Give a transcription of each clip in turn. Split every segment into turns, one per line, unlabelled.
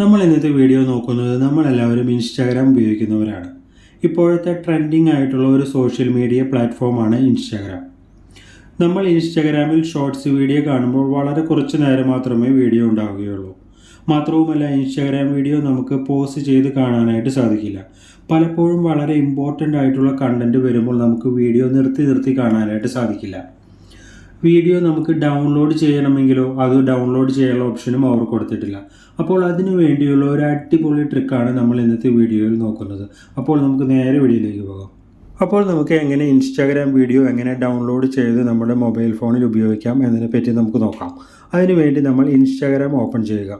നമ്മൾ ഇന്നത്തെ വീഡിയോ നോക്കുന്നത് നമ്മളെല്ലാവരും ഇൻസ്റ്റാഗ്രാം ഉപയോഗിക്കുന്നവരാണ്. ഇപ്പോഴത്തെ ട്രെൻഡിങ് ആയിട്ടുള്ള ഒരു സോഷ്യൽ മീഡിയ പ്ലാറ്റ്ഫോമാണ് ഇൻസ്റ്റാഗ്രാം നമ്മൾ ഇൻസ്റ്റാഗ്രാമിൽ ഷോർട്സ് വീഡിയോ കാണുമ്പോൾ വളരെ കുറച്ച് നേരം മാത്രമേ വീഡിയോ ഉണ്ടാവുകയുള്ളൂ. മാത്രവുമല്ല ഇൻസ്റ്റാഗ്രാം വീഡിയോ നമുക്ക് പോസ്റ്റ് ചെയ്ത് കാണാനായിട്ട് സാധിക്കില്ല. പലപ്പോഴും വളരെ ഇമ്പോർട്ടന്റ് ആയിട്ടുള്ള കണ്ടന്റ് വരുമ്പോൾ നമുക്ക് വീഡിയോ നിർത്തി നിർത്തി കാണാനായിട്ട് സാധിക്കില്ല. വീഡിയോ നമുക്ക് ഡൗൺലോഡ് ചെയ്യണമെങ്കിലോ അത് ഡൗൺലോഡ് ചെയ്യാനുള്ള ഓപ്ഷനും അവർ കൊടുത്തിട്ടില്ല. അപ്പോൾ അതിനു വേണ്ടിയുള്ള ഒരു അടിപൊളി ട്രിക്കാണ് നമ്മൾ ഇന്നത്തെ വീഡിയോയിൽ നോക്കുന്നത്. അപ്പോൾ നമുക്ക് നേരെ വീഡിയോയിലേക്ക് പോകാം. അപ്പോൾ നമുക്ക് എങ്ങനെ ഇൻസ്റ്റാഗ്രാം വീഡിയോ എങ്ങനെ ഡൗൺലോഡ് ചെയ്ത് നമ്മുടെ മൊബൈൽ ഫോണിൽ ഉപയോഗിക്കാം എന്നതിനെ പറ്റി നമുക്ക് നോക്കാം. അതിനുവേണ്ടി നമ്മൾ ഇൻസ്റ്റാഗ്രാം ഓപ്പൺ ചെയ്യുക.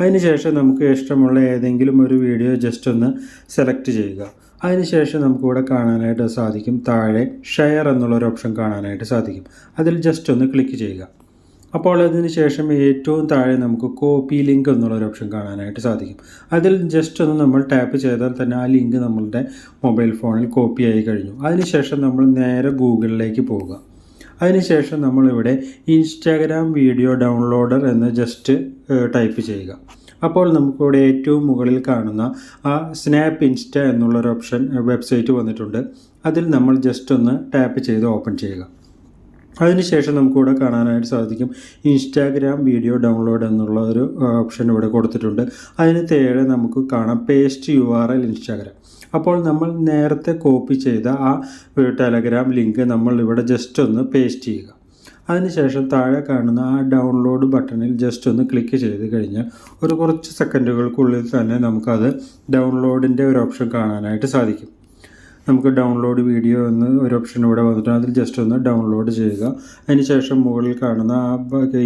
അതിനുശേഷം നമുക്ക് ഇഷ്ടമുള്ള ഏതെങ്കിലും ഒരു വീഡിയോ ജസ്റ്റ് ഒന്ന് സെലക്ട് ചെയ്യുക. അതിനുശേഷം നമുക്കിവിടെ കാണാനായിട്ട് സാധിക്കും താഴെ ഷെയർ എന്നുള്ളൊരു ഓപ്ഷൻ കാണാനായിട്ട് സാധിക്കും. അതിൽ ജസ്റ്റ് ഒന്ന് ക്ലിക്ക് ചെയ്യുക. അപ്പോൾ അതിന് ശേഷം ഏറ്റവും താഴെ നമുക്ക് കോപ്പി ലിങ്ക് എന്നുള്ളൊരു ഓപ്ഷൻ കാണാനായിട്ട് സാധിക്കും. അതിൽ ജസ്റ്റ് ഒന്ന് നമ്മൾ ടാപ്പ് ചെയ്താൽ തന്നെ ആ ലിങ്ക് നമ്മളുടെ മൊബൈൽ ഫോണിൽ കോപ്പി ആയി കഴിഞ്ഞു. അതിനുശേഷം നമ്മൾ നേരെ ഗൂഗിളിലേക്ക് പോവുക. അതിനുശേഷം നമ്മളിവിടെ ഇൻസ്റ്റാഗ്രാം വീഡിയോ ഡൗൺലോഡർ എന്ന് ജസ്റ്റ് ടൈപ്പ് ചെയ്യുക. അപ്പോൾ നമുക്കിവിടെ ഏറ്റവും മുകളിൽ കാണുന്ന ആ സ്നാപ്പ് ഇൻസ്റ്റ എന്നുള്ളൊരു ഓപ്ഷൻ വെബ്സൈറ്റ് വന്നിട്ടുണ്ട്. അതിൽ നമ്മൾ ജസ്റ്റ് ഒന്ന് ടാപ്പ് ചെയ്ത് ഓപ്പൺ ചെയ്യുക. അതിനുശേഷം നമുക്കിവിടെ കാണാനായിട്ട് സാധിക്കും ഇൻസ്റ്റാഗ്രാം വീഡിയോ ഡൗൺലോഡ് എന്നുള്ള ഒരു ഓപ്ഷൻ ഇവിടെ കൊടുത്തിട്ടുണ്ട്. അതിന് തേടെ നമുക്ക് കാണാം paste U R L Instagram അപ്പോൾ നമ്മൾ നേരത്തെ കോപ്പി ചെയ്ത ആ ടെലഗ്രാം ലിങ്ക് നമ്മൾ ഇവിടെ ജസ്റ്റ് ഒന്ന് പേസ്റ്റ് ചെയ്യുക. അതിനുശേഷം താഴെ കാണുന്ന ആ ഡൗൺലോഡ് ബട്ടണിൽ ജസ്റ്റ് ഒന്ന് ക്ലിക്ക് ചെയ്ത് കഴിഞ്ഞാൽ ഒരു കുറച്ച് സെക്കൻഡുകൾക്കുള്ളിൽ തന്നെ നമുക്കത് ഡൗൺലോഡിന്റെ ഒരു ഓപ്ഷൻ കാണാനായിട്ട് സാധിക്കും. നമുക്ക് ഡൗൺലോഡ് വീഡിയോ എന്ന് ഒരു ഓപ്ഷൻ ഇവിടെ വന്നിട്ട് അതിൽ ജസ്റ്റ് ഒന്ന് ഡൗൺലോഡ് ചെയ്യുക. അതിനുശേഷം മുകളിൽ കാണുന്ന ആ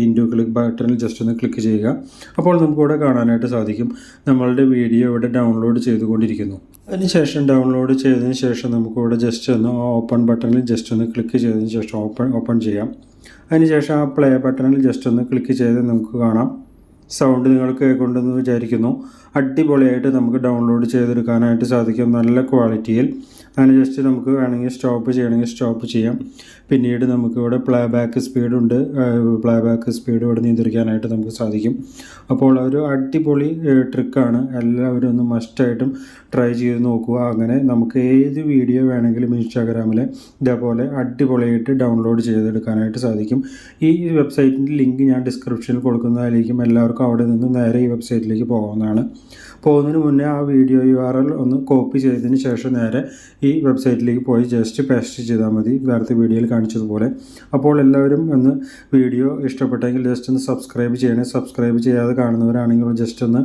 ഇൻഡു ക്ലിക്ക് ബട്ടണിൽ ജസ്റ്റ് ഒന്ന് ക്ലിക്ക് ചെയ്യുക. അപ്പോൾ നമുക്കിവിടെ കാണാനായിട്ട് സാധിക്കും. നമ്മളുടെ വീഡിയോ ഇവിടെ ഡൗൺലോഡ് ചെയ്തുകൊണ്ടിരിക്കുന്നു. അതിനുശേഷം ഡൗൺലോഡ് ചെയ്തതിന് ശേഷം നമുക്കിവിടെ ജസ്റ്റ് ഒന്ന് ഓപ്പൺ ബട്ടണിൽ ജസ്റ്റ് ഒന്ന് ക്ലിക്ക് ചെയ്തതിന് ശേഷം ഓപ്പൺ ഓപ്പൺ ചെയ്യാം. അതിനുശേഷം ആ പ്ലേ ബട്ടണിൽ ജസ്റ്റ് ഒന്ന് ക്ലിക്ക് ചെയ്ത് നമുക്ക് കാണാം. സൗണ്ട് നിങ്ങൾക്ക് കേൾക്കുന്നുണ്ടെന്ന് വിചാരിക്കുന്നു. അടിപൊളിയായിട്ട് നമുക്ക് ഡൗൺലോഡ് ചെയ്തെടുക്കാനായിട്ട് സാധിക്കും നല്ല ക്വാളിറ്റിയിൽ അതിന് ജസ്റ്റ് നമുക്ക് വേണമെങ്കിൽ സ്റ്റോപ്പ് ചെയ്യണമെങ്കിൽ സ്റ്റോപ്പ് ചെയ്യാം. പിന്നീട് നമുക്ക് ഇവിടെ പ്ലേ ബാക്ക് സ്പീഡുണ്ട് പ്ലേ ബാക്ക് സ്പീഡ് ഇവിടെ നിയന്ത്രിക്കാനായിട്ട് നമുക്ക് സാധിക്കും. അപ്പോൾ ഒരു അടിപൊളി ട്രിക്കാണ് എല്ലാവരും ഒന്ന് മസ്റ്റായിട്ടും ട്രൈ ചെയ്ത് നോക്കുക. അങ്ങനെ നമുക്ക് ഏത് വീഡിയോ വേണമെങ്കിലും ഇൻസ്റ്റാഗ്രാമിൽ ഇതേപോലെ അടിപൊളിയായിട്ട് ഡൗൺലോഡ് ചെയ്തെടുക്കാനായിട്ട് സാധിക്കും. ഈ വെബ്സൈറ്റിന്റെ ലിങ്ക് ഞാൻ ഡിസ്ക്രിപ്ഷനിൽ കൊടുക്കുന്നതായിരിക്കും. എല്ലാവർക്കും അവിടെ നിന്ന് നേരെ ഈ വെബ്സൈറ്റിലേക്ക് പോകാവുന്നതാണ്. പോകുന്നതിന് മുന്നേ ആ വീഡിയോ യു ആർ എൽ ഒന്ന് കോപ്പി ചെയ്തതിന് ശേഷം നേരെ ഈ വെബ്സൈറ്റിലേക്ക് പോയി ജസ്റ്റ് പേസ്റ്റ് ചെയ്താൽ മതി. നേരത്തെ വീഡിയോയിൽ കാണിച്ചതുപോലെ. അപ്പോൾ എല്ലാവരും ഒന്ന് വീഡിയോ ഇഷ്ടപ്പെട്ടെങ്കിൽ ജസ്റ്റ് ഒന്ന് സബ്സ്ക്രൈബ് ചെയ്യണേ. സബ്സ്ക്രൈബ് ചെയ്യാതെ കാണുന്നവരാണെങ്കിൽ ജസ്റ്റ് ഒന്ന്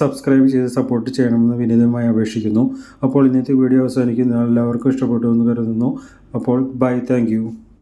സബ്സ്ക്രൈബ് ചെയ്ത് സപ്പോർട്ട് ചെയ്യണമെന്ന് വിനീതമായി അപേക്ഷിക്കുന്നു. അപ്പോൾ ഇന്നത്തെ വീഡിയോ അവസാനിക്കുന്നു. എല്ലാവർക്കും ഇഷ്ടപ്പെട്ടു എന്ന് കരുതുന്നു. അപ്പോൾ ബൈ താങ്ക്